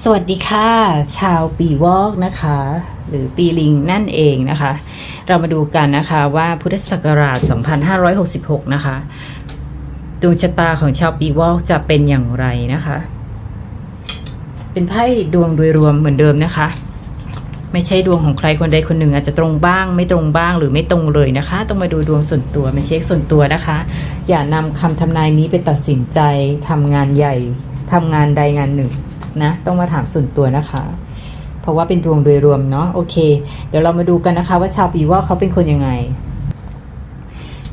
สวัสดีค่ะ ชาวปีวอกนะคะ หรือปีลิงนั่นเองนะคะ เรามาดูกันนะคะว่าพุทธศักราช 2566 นะคะดวงชะตาของชาวปีวอกจะเป็นอย่างไรนะคะ เป็นไพ่ดวงโดยรวมเหมือนเดิมนะคะ ไม่ใช่ดวงของใครคนใดคนหนึ่งอาจจะตรงบ้าง ไม่ตรงบ้างหรือไม่ตรงเลยนะคะ ต้องมาดูดวงส่วนตัวมาเช็คส่วนตัวนะคะ อย่านำคำทำนายนี้ไปตัดสินใจทำงานใหญ่ทำงานใดงานหนึ่ง นะ ต้องมาถามส่วนตัวนะคะ เพราะว่าเป็นดวงโดยรวมเนาะโอเค เดี๋ยวเรามาดูกันนะคะ ว่าชาวปีวอกเขาเป็นคนยังไง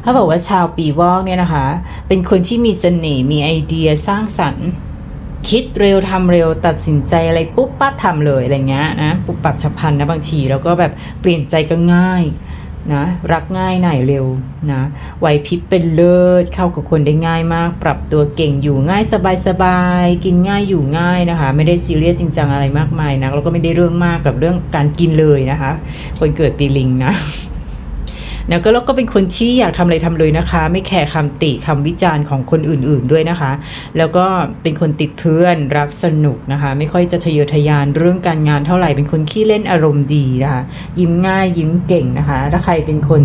เขาบอกว่าชาวปีวอกเนี่ยนะคะ เป็นคนที่มีเสน่ห์มีไอเดียสร้างสรรค์ คิดเร็วทำเร็วตัดสินใจอะไรปุ๊บปั๊บทำเลยอะไรเงี้ยนะปุ๊บปับฉับพลันนะบางทีแล้วก็แบบเปลี่ยนใจก็ง่าย นะรักง่ายหน่ายเร็วนะไหวพริบเป็นเลิศเข้ากับคนได้ง่ายมาก ปรับตัวเก่งอยู่ง่ายสบายสบายๆกินง่ายอยู่ง่ายนะคะ ไม่ได้ซีเรียสจริงจังอะไรมากมายนะแล้วก็ไม่ได้เรื่องมากกับเรื่องการกินเลยนะคะ คนเกิดปีลิงนะ แล้วก็แล้วก็เป็นคนที่อยากทำอะไรทำเลยนะคะ ไม่แคร์คำติคำวิจารณ์ของคนอื่นๆด้วยนะคะ แล้วก็เป็นคนติดเพื่อนรักสนุกนะคะ ไม่ค่อยจะทะเยอทะยานเรื่องการงานเท่าไหร่เป็นคนขี้เล่นอารมณ์ดีนะคะยิ้มง่ายยิ้มเก่งนะคะ ถ้าใครเป็นคน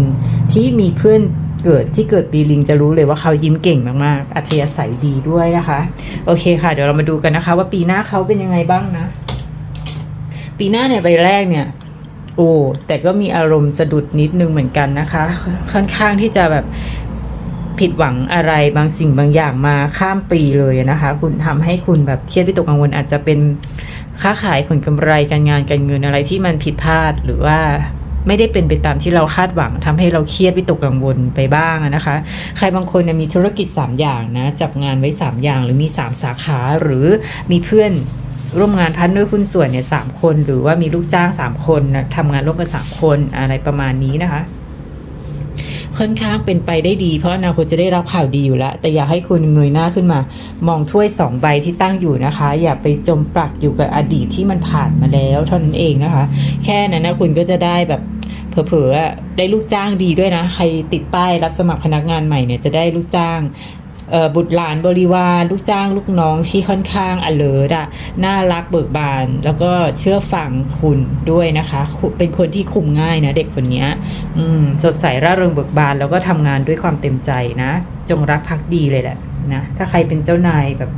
ที่มีเพื่อนเกิดที่เกิดปีลิงจะรู้เลยว่าเขายิ้มเก่งมากๆ อัธยาศัยดีด้วยนะคะ โอเคค่ะ เดี๋ยวเรามาดูกันนะคะ ว่าปีหน้าเขาเป็นยังไงบ้างนะ ปีหน้าเนี่ยใบแรกเนี่ย โอ้แต่ก็มีอารมณ์สะดุดนิดนึงเหมือนกันนะคะ ค่อนข้างที่จะแบบผิดหวังอะไรบางสิ่งบางอย่างมาข้ามปีเลยนะคะ คุณทำให้คุณแบบเครียดวิตกกังวลอาจจะเป็นค้าขายผลกำไรการงานการเงินอะไรที่มันผิดพลาดหรือว่าไม่ได้เป็นไปตามที่เราคาดหวังทำให้เราเครียดวิตกกังวลไปบ้างนะคะ ใครบางคนมีธุรกิจ 3 อย่างนะจับงานไว้ 3 อย่าง หรือมี 3 สาขาหรือมีเพื่อน ร่วมงานพันด้วยหุ้นส่วนเนี่ยสามคน หรือว่ามีลูกจ้างสามคนนะทำงานร่วมกันสามคนอะไรประมาณนี้นะคะ ค่อนข้างเป็นไปได้ดี เพราะอนาคตจะได้รับข่าวดีอยู่แล้ว แต่อยากให้คุณเงยหน้าขึ้นมา มองถ้วยสองใบที่ตั้งอยู่นะคะ อย่าไปจมปลักอยู่กับอดีตที่มันผ่านมาแล้วเท่านั้นเองนะคะ แค่นั้นนะคุณก็จะได้แบบเผลอๆอได้ลูกจ้างดีด้วยนะ ใครติดป้ายรับสมัครพนักงานใหม่เนี่ยจะได้ลูกจ้าง บุตรหลานบริวารลูกจ้างลูกน้องที่ค่อนข้างอเลิร์อะน่ารักเบิกบาน แล้วก็เชื่อฟังคุณด้วยนะคะคุเป็นคนที่คุมง่ายนะเด็กคนนี้สดใสร่าเริงเบิกบาน แล้วก็ทำงานด้วยความเต็มใจนะ จงรักภักดีเลยแหละนะถ้าใครเป็นเจ้านายแบบ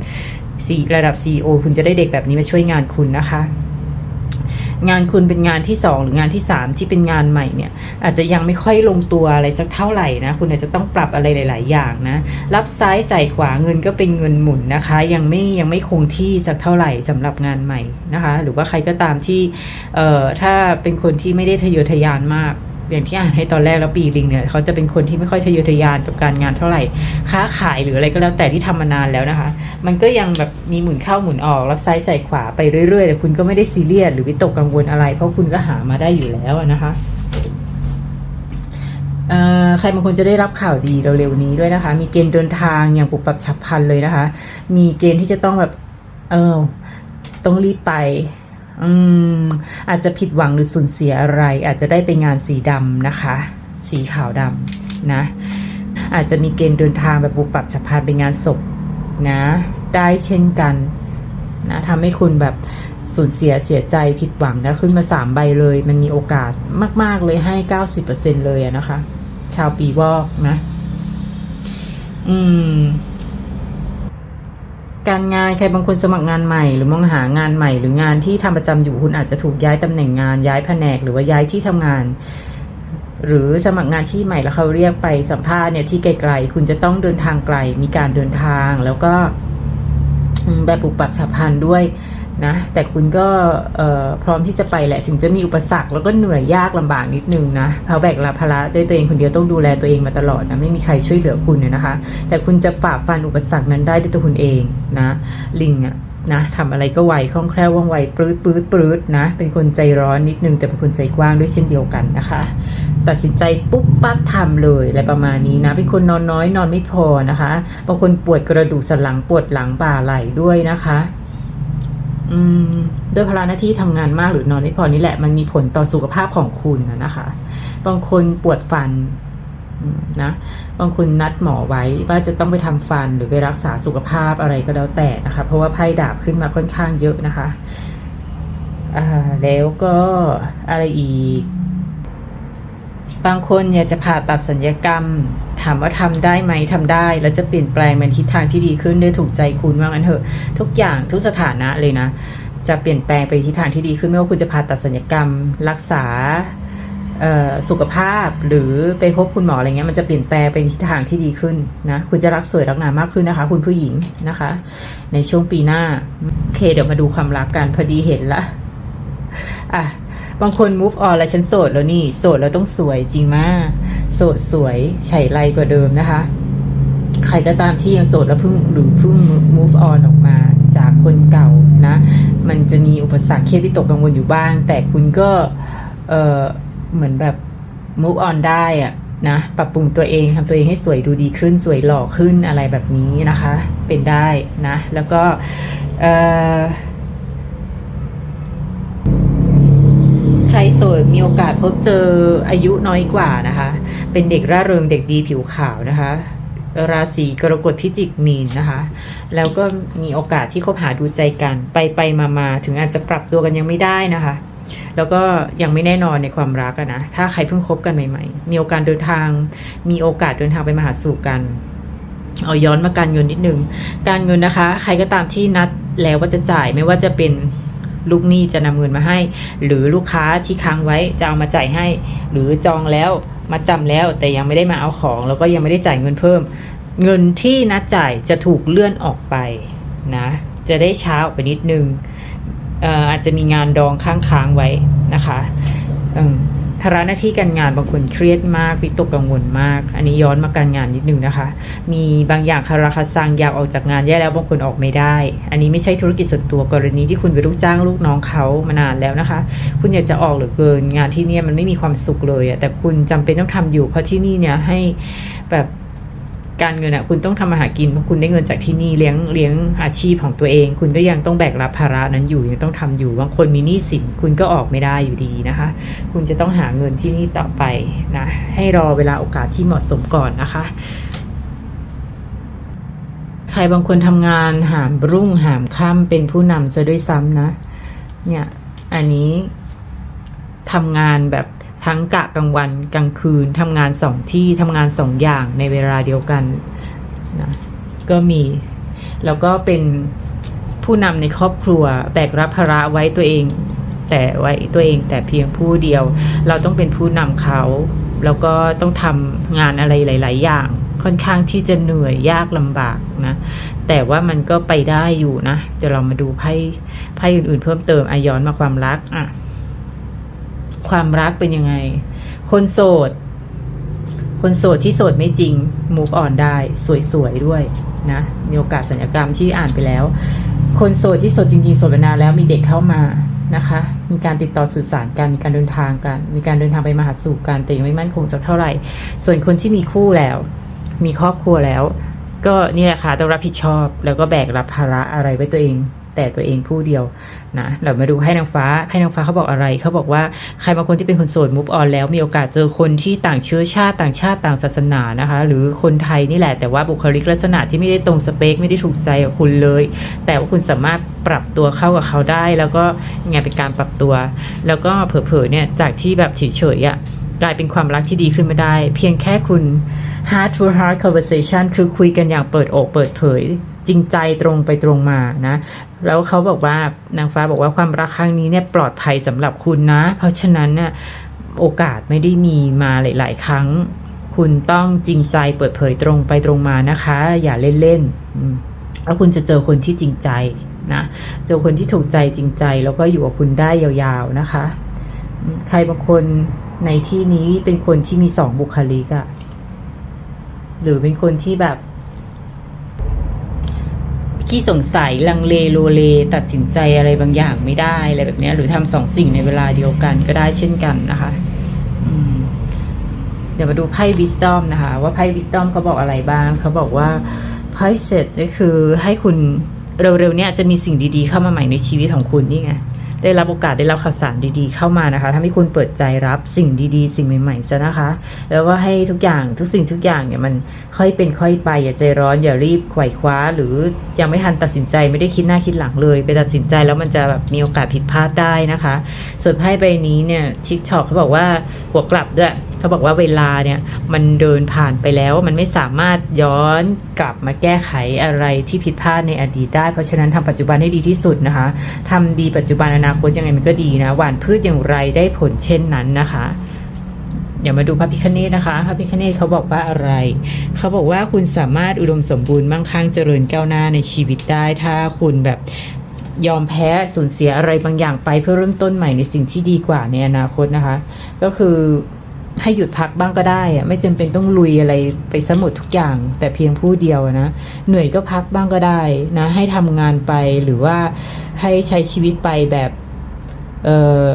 ระดับ CEO คุณจะได้เด็กแบบนี้มาช่วยงานคุณนะคะ งานคุณเป็นงานที่สองหรืองานที่สามที่เป็นงานใหม่เนี่ย อาจจะยังไม่ค่อยลงตัวอะไรสักเท่าไหร่นะ คุณอาจจะต้องปรับอะไรหลาย ๆ อย่างนะ รับซ้ายจ่ายขวาเงินก็เป็นเงินหมุนนะคะ ยังไม่ยังไม่คงที่สักเท่าไหร่สำหรับงานใหม่นะคะ หรือว่าใครก็ตามที่เอ่อถ้าเป็นคนที่ไม่ได้ทะเยอทะยานมาก อย่างที่อ่านให้ตอนแรกแล้วปีลิงเนี่ยเขาจะเป็นคนที่ไม่ค่อยทะเยอทะยานกับการงานเท่าไหร่ ค้าขายหรืออะไรก็แล้วแต่ที่ทำมานานแล้วนะคะ มันก็ยังแบบมีหมุนเข้าหมุนออกรับซ้ายจ่ายขวาไปเรื่อยๆแต่คุณก็ไม่ได้ซีเรียสหรือวิตกกังวลอะไร เพราะคุณก็หามาได้อยู่แล้วนะคะเอ่อใครบางคนจะได้รับข่าวดีเร็วๆนี้ด้วยนะคะ มีเกณฑ์เดินทางอย่างปุบปับฉับพลันเลยนะคะ มีเกณฑ์ที่จะต้องแบบ เออต้องรีบไป อืมอาจจะผิดหวังหรือสูญเสียอะไร อาจจะได้ไปงานสีดำนะคะ สีขาวดำนะ อาจจะมีเกณฑ์เดินทางแบบปุบปับฉับพลันไปงานศพนะ ได้เช่นกันนะทำให้คุณแบบสูญเสียเสียใจผิดหวังนะขึ้นมาสามใบเลย มันมีโอกาสมาก ๆ เลยให้เก้าสิบเปอร์เซ็นเลยนะคะ ชาวปีวอกนะ อืม การงานใครบางคนสมัครงานใหม่ หรือมองหางานใหม่ หรืองานที่ทำประจำอยู่คุณอาจจะถูกย้ายตำแหน่งงานย้ายแผนก หรือว่าย้ายที่ทำงาน หรือสมัครงานที่ใหม่แล้วเขาเรียกไปสัมภาษณ์เนี่ยที่ไกลๆคุณจะต้องเดินทางไกลมีการเดินทางแล้วก็ แบบปรับปับฉับพลันด้วยนะแต่คุณก็พร้อมที่จะไปแหละถึงจะมีอุปสรรคแล้วก็เหนื่อยยากลำบากนิดนึงนะเพราะแบกรับภาระด้วยตัวเองคนเดียวต้องดูแลตัวเองมาตลอดนะไม่มีใครช่วยเหลือคุณเนี่ยนะคะ แต่คุณจะฝ่าฟันอุปสรรคนั้นได้ด้วยตัวคุณเองนะลิงอะ นะทำอะไรก็ไวคล่องแคล่วว่องไวปลื้ดปลื้ดปลื้ดนะ เป็นคนใจร้อนนิดนึงแต่เป็นคนใจกว้างด้วยเช่นเดียวกันนะคะ ตัดสินใจปุ๊บปั๊บทำเลยอะไรประมาณนี้นะเป็นคนนอนน้อยนอนไม่พอนะคะบางคนปวดกระดูกสันหลังปวดหลังบ่าไหล่ด้วยนะคะอืมด้วยภาระหน้าที่ทำงานมากหรือนอนไม่พอนี่แหละมันมีผลต่อสุขภาพของคุณนะคะ บางคนปวดฟัน นะบางคนนัดหมอไว้ว่าจะต้องไปทำฟันหรือไปรักษาสุขภาพอะไรก็แล้วแต่นะคะ เพราะว่าไพ่ดาบขึ้นมาค่อนข้างเยอะนะคะอ่าแล้วก็อะไรอีก บางคนอยากจะผ่าตัดสัญญกรรม ถามว่าทำได้ไหมทำได้ แล้วจะเปลี่ยนแปลงมันทิศทางที่ดีขึ้นได้ถูกใจคุณว่างั้นเถอะ ทุกอย่างทุกสถานะเลยนะ จะเปลี่ยนแปลงไปทิศทางที่ดีขึ้นไม่ว่าคุณจะผ่าตัดสัญญกรรม รักษา สุขภาพหรือไปพบคุณหมออะไรเงี้ยมันจะเปลี่ยนแปลงไปทิศทางที่ดีขึ้นนะคุณจะรักสวยรักงามมากขึ้นนะคะ คุณผู้หญิงนะคะ ในช่วงปีหน้าโอเค เดี๋ยวมาดูความรักกันพอดีเห็นละอะบางคน move on แล้วฉันโสดแล้วนี่ โสดแล้วต้องสวยจริงมากโสดสวยไฉไลกว่าเดิมนะคะ ใครก็ตามที่ยังโสดแล้วเพิ่งหรือเพิ่ง move on ออกมาจากคนเก่านะ มันจะมีอุปสรรคเครียดวิตกกังวลอยู่บ้าง แต่คุณก็เออ เหมือนแบบ move on ได้อะนะปรับปรุงตัวเองทำตัวเองให้สวยดูดีขึ้นสวยหล่อขึ้นอะไรแบบนี้นะคะ เป็นได้นะ แล้วก็เอ่อใครโสดมีโอกาสพบเจออายุน้อยกว่านะคะ เป็นเด็กร่าเริงเด็กดีผิวขาวนะคะ ราศีกรกฎพิจิกมีนนะคะ แล้วก็มีโอกาสที่คบหาดูใจกัน ไปไปมามาถึงอาจจะปรับตัวกันยังไม่ได้นะคะ แล้วก็ยังไม่แน่นอนในความรักนะ ถ้าใครเพิ่งคบกันใหม่ ๆ มีโอกาสเดินทาง มีโอกาสเดินทางไปมาหาสู่กัน เอาย้อนมาการเงินนิดนึง การเงินนะคะ ใครก็ตามที่นัดแล้วว่าจะจ่ายไม่ว่าจะเป็นลูกหนี้จะนำเงินมาให้ หรือลูกค้าที่ค้างไว้จะเอามาจ่ายให้ หรือจองแล้วมาจำแล้วแต่ยังไม่ได้มาเอาของ แล้วก็ยังไม่ได้จ่ายเงินเพิ่ม เงินที่นัดจ่ายจะถูกเลื่อนออกไปนะ จะได้ช้าออกไปนิดนึง อาจจะมีงานดองค้างค้างๆไว้นะคะภาระหน้าที่การงานบางคนเครียดมากวิตกกังวลมาก อันนี้ย้อนมาการงานนิดนึงนะคะ มีบางอย่างคาราคาซังอยากออกจากงานแย่แล้วบางคนออกไม่ได้ อันนี้ไม่ใช่ธุรกิจส่วนตัวกรณีที่คุณเป็นลูกจ้างลูกน้องเขามานานแล้วนะคะ คุณอยากจะออกหลือเกินงานที่นี่มันไม่มีความสุขเลยอะแต่คุณจำเป็นต้องทำอยู่เพราะที่นี่เนี่ยให้แบบ การเงินอะคุณต้องทำมาหากินเพราะคุณได้เงินจากที่นี่เลี้ยงเลี้ยงอาชีพของตัวเอง คุณก็ยังต้องแบกรับภาระนั้นอยู่ยังต้องทำอยู่บางคนมีหนี้สินคุณก็ออกไม่ได้อยู่ดีนะคะ คุณจะต้องหาเงินที่นี่ต่อไปนะให้รอเวลาโอกาสที่เหมาะสมก่อนนะคะใครบางคนทำงานหามรุ่งหามค่ำเป็นผู้นำซะด้วยซ้ำนะ เนี่ย อันนี้ทำงานแบบ ทั้งกะกลางวันกลางคืนทำงานสองที่ทำงานสองอย่างในเวลาเดียวกันนะก็มี แล้วก็เป็นผู้นำในครอบครัวแบกรับภาระไว้ตัวเอง แต่ไว้ตัวเองแต่เพียงผู้เดียว เราต้องเป็นผู้นำเขา แล้วก็ต้องทำงานอะไรหลาย ๆ อย่างค่อนข้างที่จะเหนื่อยยากลำบากนะ แต่ว่ามันก็ไปได้อยู่นะ เดี๋ยวเรามาดูไพ่ไพ่อื่น ๆ เพิ่มเติมอาย้อนมาความรักอะ ความรักเป็นยังไง คนโสด คนโสดที่โสดไม่จริง move on ได้ สวยๆด้วยนะมีโอกาสสัญญกรรมที่อ่านไปแล้ว คนโสดที่โสดจริงๆโสดมานานแล้วมีเด็กเข้ามานะคะ มีการติดต่อสื่อสารกันมีการเดินทางกัน มีการเดินทางไปมาหาสู่กันแต่ยังไม่มั่นคงสักเท่าไหร่ ส่วนคนที่มีคู่แล้ว มีครอบครัวแล้ว ก็นี่แหละค่ะต้องรับผิดชอบ แล้วก็แบกรับภาระอะไรไว้ตัวเอง แต่ตัวเองผู้เดียวนะเรามาดูให้นางฟ้าให้นางฟ้าเขาบอกอะไรเขาบอกว่าใครบางคนที่เป็นคนโสดมุฟออนแล้วมีโอกาสเจอคนที่ต่างเชื้อชาติต่างชาติต่างศาสนานะคะ หรือคนไทยนี่แหละแต่ว่าบุคลิกลักษณะที่ไม่ได้ตรงสเปคไม่ได้ถูกใจกับคุณเลย แต่ว่าคุณสามารถปรับตัวเข้ากับเขาได้ แล้วก็ยังไงเป็นการปรับตัว แล้วก็เผลอๆเนี่ยจากที่แบบเฉยๆอะ่ะกลายเป็นความรักที่ดีขึ้นมาได้ เพียงแค่คุณ heart to heart conversation คือคุยกันอย่างเปิดอกเปิดเผย จริงใจตรงไปตรงมานะ แล้วเขาบอกว่านางฟ้าบอกว่าความรักครั้งนี้เนี่ยปลอดภัยสำหรับคุณนะ เพราะฉะนั้นเนี่ยโอกาสไม่ได้มีมาหลาย ๆ ครั้ง คุณต้องจริงใจเปิดเผยตรงไปตรงมานะคะ อย่าเล่นๆแล้วคุณจะเจอคนที่จริงใจนะเจอคนที่ถูกใจจริงใจ แล้วก็อยู่กับคุณได้ยาวๆนะคะ ใครบางคนในที่นี้เป็นคนที่มีสองบุคลิกอะหรือเป็นคนที่แบบ ขี้สงสัยลังเลโลเล ตัดสินใจอะไรบางอย่างไม่ได้อะไรแบบนี้หรือทำสองสิ่งในเวลาเดียวกันก็ได้เช่นกันนะคะเดี๋ยวมาดูไพ่วิสตอมนะคะ ว่าไพ่วิสตอมเขาบอกอะไรบ้างเขาบอกว่าไพ่เสร็จก็คือให้คุณเร็วๆเนี้ยจะมีสิ่งดีๆเข้ามาใหม่ในชีวิตของคุณนี่ไง ได้รับโอกาสได้รับข่าวสารดีๆ เข้ามานะคะทำให้คุณเปิดใจรับสิ่งดีๆ สิ่งใหม่ๆซะนะคะ แล้วก็ให้ทุกอย่างทุกสิ่งทุกอย่างเนี่ยมันค่อยเป็นค่อยไปอย่าใจร้อนอย่ารีบไขว่คว้า หรือยังไม่ทันตัดสินใจไม่ได้คิดหน้าคิดหลังเลย ไปตัดสินใจแล้วมันจะแบบมีโอกาสผิดพลาดได้นะคะ ส่วนไพ่ใบนี้เนี่ยชิคช็อกเขาบอกว่าหัวกลับด้วยเขาบอกว่าเวลาเนี่ยมันเดินผ่านไปแล้วมันไม่สามารถย้อนกลับมาแก้ไขอะไรที่ผิดพลาดในอดีตได้ เพราะฉะนั้นทำปัจจุบันให้ดีที่สุดนะคะทำดีปัจจุบันอนาาคตยังไงมันก็ดีนะ หวานพืชอย่างไรได้ผลเช่นนั้นนะคะเดี๋ยวมาดูพระพิคเนตนะคะ พระพิคเนตเขาบอกว่าอะไร เขาบอกว่าคุณสามารถอุดมสมบูรณ์มั่งคั่งเจริญก้าวหน้าในชีวิตได้ ถ้าคุณแบบยอมแพ้สูญเสียอะไรบางอย่างไปเพื่อเริ่มต้นใหม่ในสิ่งที่ดีกว่าในอนาคตนะคะ ก็คือ ให้หยุดพักบ้างก็ได้อะไม่จำเป็นต้องลุยอะไรไปซะหมดทุกอย่าง แต่เพียงผู้เดียวนะเหนื่อยก็พักบ้างก็ได้นะ ให้ทำงานไปหรือว่าให้ใช้ชีวิตไปแบบเออ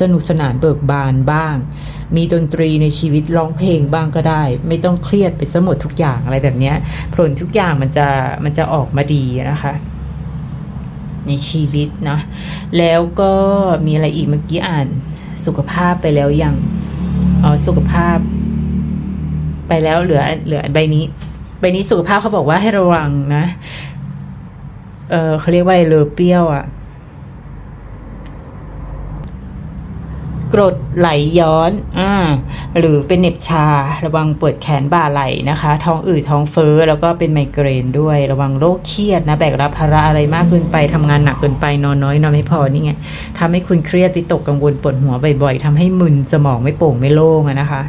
สนุกสนานเบิกบานบ้าง มีดนตรีในชีวิตร้องเพลงบ้างก็ได้ ไม่ต้องเครียดไปซะหมดทุกอย่างอะไรแบบนี้ผลทุกอย่างมันจะมันจะออกมาดีนะคะ ในชีวิตนะแล้วก็มีอะไรอีกเมื่อกี้อ่านสุขภาพไปแล้วยัง สุขภาพ ไปแล้วเหลือเหลือใบนี้ ใบนี้สุขภาพเขาบอกว่าให้ระวังนะ เออเขาเรียกว่าอะไรเลอเปรี้ยวอะ่ะ กรดไหลย้อนอ่าหรือเป็นเน็บชา ระวังปวดแขนบ่าไหล่นะคะ ท้องอืดท้องเฟ้อ แล้วก็เป็นไมเกรนด้วย ระวังโรคเครียดนะ แบกรับภาระอะไรมากเกินไปทำงานหนักเกินไปนอนน้อยนอนไม่พอนี่ไงทำให้คุณเครียดติตกกังวลปวดหัวบ่อยๆทำให้มึนสมองไม่โปร่งไม่โล่งนะคะ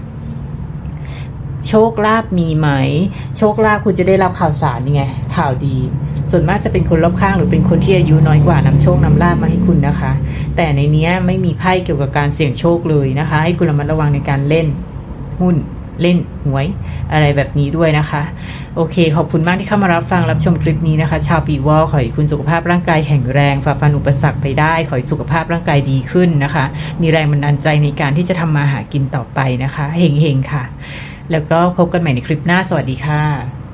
โชคลาภมีไหม โชคลาภคุณจะได้รับข่าวสารนี่ไง ข่าวดี ส่วนมากจะเป็นคนรอบข้างหรือเป็นคนที่อายุน้อยกว่านำโชคนำลาภมาให้คุณนะคะ แต่ในนี้ไม่มีไพ่เกี่ยวกับการเสี่ยงโชคเลยนะคะ ให้คุณระมัดระวังในการเล่นหุ้นเล่นหวยอะไรแบบนี้ด้วยนะคะ โอเค ขอบคุณมากที่เข้ามารับฟังรับชมคลิปนี้นะคะ ชาวปีวอลขอให้คุณสุขภาพร่างกายแข็งแรงฝ่าฟันอุปสรรคไปได้ ขอให้สุขภาพร่างกายดีขึ้นนะคะ มีแรงบันดาลใจในการที่จะทำมาหากินต่อไปนะคะเฮงๆค่ะ แล้วก็พบกันใหม่ในคลิปหน้าสวัสดีค่ะ